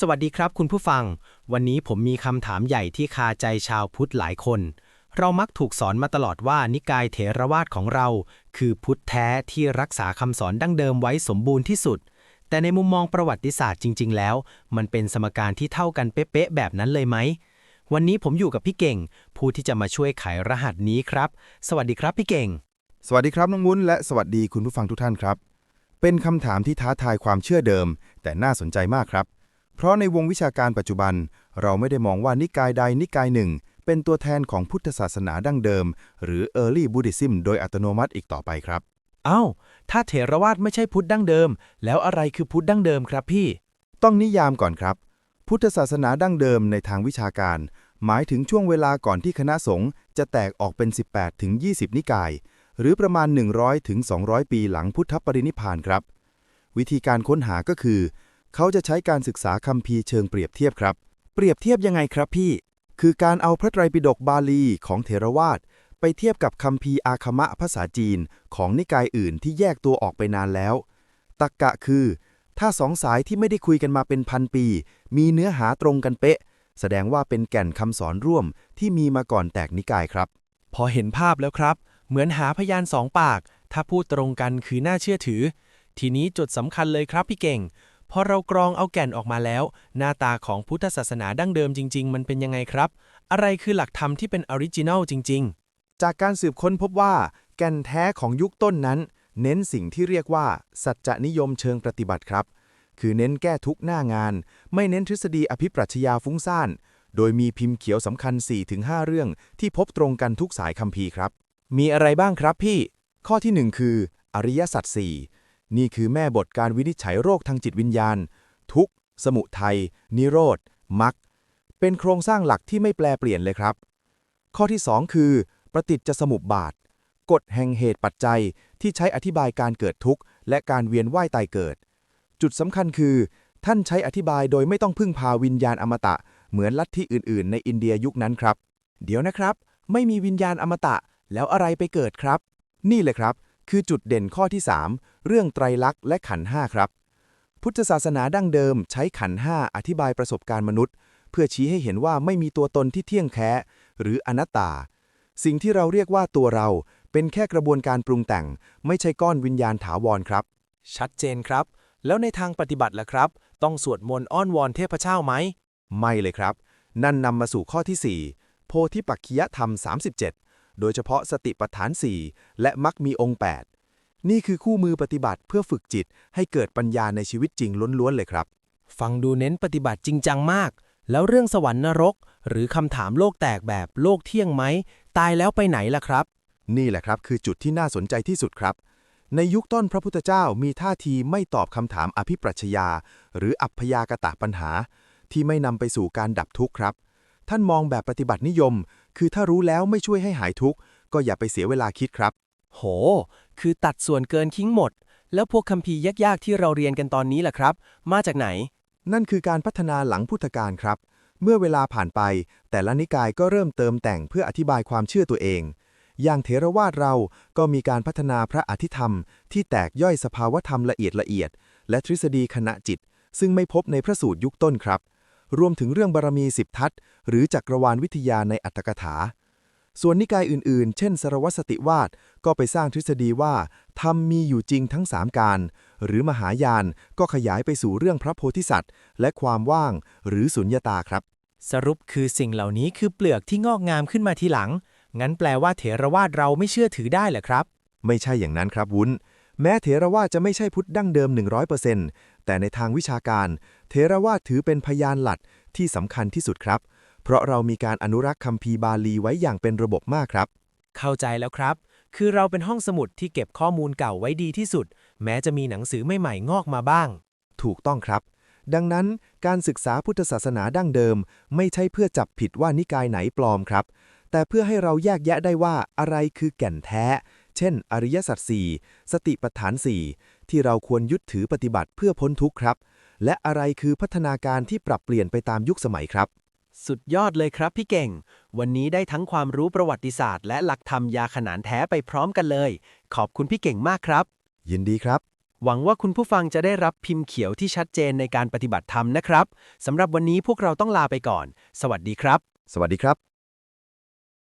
สวัสดีครับคุณผู้ฟัง วันนี้ผมมีคำถามใหญ่ที่คาใจชาวพุทธหลายคน เรามักถูกสอนมาตลอดว่านิกายเถรวาทของเรา คือพุทธแท้ที่รักษาคำสอนดั้งเดิมไว้สมบูรณ์ที่สุด แต่ในมุมมองประวัติศาสตร์จริง ๆ แล้ว มันเป็นสมการที่เท่ากันเป๊ะๆแบบนั้นเลยไหม วันนี้ผมอยู่กับพี่เก่ง ผู้ที่จะมาช่วยไขรหัสนี้ครับ สวัสดีครับพี่เก่ง สวัสดีครับน้องวุ้นและสวัสดีคุณผู้ฟังทุกท่านครับ เป็นคำถามที่ท้าทายความเชื่อเดิม แต่น่าสนใจมากครับ เพราะในวงวิชาการปัจจุบัน เราไม่ได้มองว่านิกายใดนิกายหนึ่ง เป็นตัวแทนของพุทธศาสนาดั้งเดิม หรือ Early Buddhism โดยอัตโนมัติอีกต่อไปครับเอ้าถ้าเถรวาทไม่ใช่พุทธดั้งเดิม แล้วอะไรคือพุทธดั้งเดิมครับพี่ ต้องนิยามก่อนครับ พุทธศาสนาดั้งเดิมในทางวิชาการ หมายถึงช่วงเวลาก่อนที่คณะสงฆ์จะแตกออกเป็น 18ถึง20 นิกาย หรือประมาณ 100ถึง200 ปีหลังพุทธปรินิพพานครับ วิธีการค้นหาก็คือ เขาจะใช้การศึกษาคัมภีร์เชิงเปรียบเทียบครับ เปรียบเทียบยังไงครับพี่ คือการเอาพระไตรปิฎกบาลีของเถรวาทไปเทียบกับคัมภีร์อาคมะภาษาจีนของนิกายอื่นที่แยกตัวออกไปนานแล้ว ตักกะคือ ถ้าสองสายที่ไม่ได้คุยกันมาเป็นพันปี มีเนื้อหาตรงกันเป๊ะ แสดงว่าเป็นแก่นคำสอนร่วมที่มีมาก่อนแตกนิกายครับ พอเห็นภาพแล้วครับ เหมือนหาพยานสองปาก ถ้าพูดตรงกันคือน่าเชื่อถือ ทีนี้จุดสำคัญเลยครับพี่เก่ง พอเรากรองเอาแก่นออกมาแล้ว หน้าตาของพุทธศาสนาดั้งเดิมจริง ๆ มันเป็นยังไงครับ อะไรคือหลักธรรมที่เป็นออริจินัลจริง ๆ จากการสืบค้นพบว่า แก่นแท้ของยุคต้นนั้น เน้นสิ่งที่เรียกว่า สัจจนิยมเชิงปฏิบัติครับ คือเน้นแก้ทุกข์หน้างาน ไม่เน้นทฤษฎีอภิปรัชญาฟุ้งซ่านโดยมีพิมพ์เขียวสำคัญ 4-5 เรื่องที่พบตรงกันทุกสายคัมภีร์ครับ มีอะไรบ้างครับพี่ ข้อที่ 1 คือ อริยสัจสี่ นี่คือแม่บทการวินิจฉัยโรคทางจิตวิญญาณ ทุกสมุทัย นิโรธมรรคเป็นโครงสร้างหลักที่ไม่แปลเปลี่ยนเลยครับ ข้อที่ 2 คือ ปฏิจจสมุปบาท กฎแห่งเหตุปัจจัยที่ใช้อธิบายการเกิดทุกข์ และการเวียนว่ายตายเกิด จุดสำคัญคือ ท่านใช้อธิบายโดยไม่ต้องพึ่งพาวิญญาณอมตะ เหมือนลัทธิอื่น ๆ ในอินเดียยุคนั้นครับ เดี๋ยวนะครับ ไม่มีวิญญาณอมตะ แล้วอะไรไปเกิดครับ นี่เลยครับ คือจุดเด่นข้อที่ 3 เรื่องไตรลักษณ์และขันห้าครับ พุทธศาสนาดั้งเดิมใช้ขันห้าอธิบายประสบการณ์มนุษย์ เพื่อชี้ให้เห็นว่าไม่มีตัวตนที่เที่ยงแท้ หรืออนัตตา สิ่งที่เราเรียกว่าตัวเราเป็นแค่กระบวนการปรุงแต่ง ไม่ใช่ก้อนวิญญาณถาวรครับ ชัดเจนครับ แล้วในทางปฏิบัติล่ะครับ ต้องสวดมนต์อ้อนวอนเทพเจ้าไหม ไม่เลยครับ นั่นนำมาสู่ข้อที่ 4 โพธิปักขิยธรรม 37 โดยเฉพาะสติปัฏฐาน 4 และมักมีองค์ 8 นี่คือคู่มือปฏิบัติเพื่อฝึกจิตให้เกิดปัญญาในชีวิตจริงล้วนๆเลยครับ ฟังดูเน้นปฏิบัติจริงจังมาก แล้วเรื่องสวรรค์นรก หรือคำถามโลกแตกแบบโลกเที่ยงไหม ตายแล้วไปไหนล่ะครับ นี่แหละครับคือจุดที่น่าสนใจที่สุดครับในยุคต้นพระพุทธเจ้ามีท่าทีไม่ตอบคำถามอภิปรัชญาหรืออัพยากตะปัญหา ที่ไม่นำไปสู่การดับทุกข์ครับ ท่านมองแบบปฏิบัตินิยม คือถ้ารู้แล้วไม่ช่วยให้หายทุกข์ ก็อย่าไปเสียเวลาคิดครับ โห คือตัดส่วนเกินทิ้งหมด แล้วพวกคัมภีร์ยากๆ ที่เราเรียนกันตอนนี้ล่ะครับ มาจากไหน นั่นคือการพัฒนาหลังพุทธกาลครับ เมื่อเวลาผ่านไป แต่ละนิกายก็เริ่มเติมแต่งเพื่ออธิบายความเชื่อตัวเอง อย่างเถรวาทเราก็มีการพัฒนาพระอธิธรรม ที่แตกย่อยสภาวธรรมละเอียดละเอียด และทฤษฎีคณะจิต ซึ่งไม่พบในพระสูตรยุคต้นครับ รวมถึงเรื่องบารมีสิบทัศน์หรือจักรวาลวิทยาในอัตถกถา ส่วนนิกายอื่นๆ เช่นสรวัตสติวาทก็ไปสร้างทฤษฎีว่าธรรมมีอยู่จริงทั้งสามการ หรือมหายานก็ขยายไปสู่เรื่องพระโพธิสัตว์ และความว่างหรือสุญญตาครับ สรุปคือสิ่งเหล่านี้คือเปลือกที่งอกงามขึ้นมาทีหลัง งั้นแปลว่าเถรวาทเราไม่เชื่อถือได้เหรอครับ ไม่ใช่อย่างนั้นครับวุ้น แม้เถรวาทจะไม่ใช่พุทธดั้งเดิม 100%แต่ในทางวิชาการ เถรวาทถือเป็นพยานหลักที่สำคัญที่สุดครับ เพราะเรามีการอนุรักษ์คัมภีร์บาลีไว้อย่างเป็นระบบมากครับ เข้าใจแล้วครับ คือเราเป็นห้องสมุดที่เก็บข้อมูลเก่าไว้ดีที่สุด แม้จะมีหนังสือใหม่ๆงอกมาบ้าง ถูกต้องครับ ดังนั้นการศึกษาพุทธศาสนาดั้งเดิม ไม่ใช่เพื่อจับผิดว่านิกายไหนปลอมครับ แต่เพื่อให้เราแยกแยะได้ว่าอะไรคือแก่นแท้ เช่น อริยสัจสี่สติปัฏฐานสี่ที่เราควรยึดถือปฏิบัติเพื่อพ้นทุกข์ครับ และอะไรคือพัฒนาการที่ปรับเปลี่ยนไปตามยุคสมัยครับ สุดยอดเลยครับพี่เก่ง วันนี้ได้ทั้งความรู้ประวัติศาสตร์ และหลักธรรมยาขนานแท้ไปพร้อมกันเลย ขอบคุณพี่เก่งมากครับ ยินดีครับ หวังว่าคุณผู้ฟังจะได้รับพิมพ์เขียวที่ชัดเจนในการปฏิบัติธรรมนะครับสำหรับวันนี้พวกเราต้องลาไปก่อน สวัสดีครับ สวัสดีครับ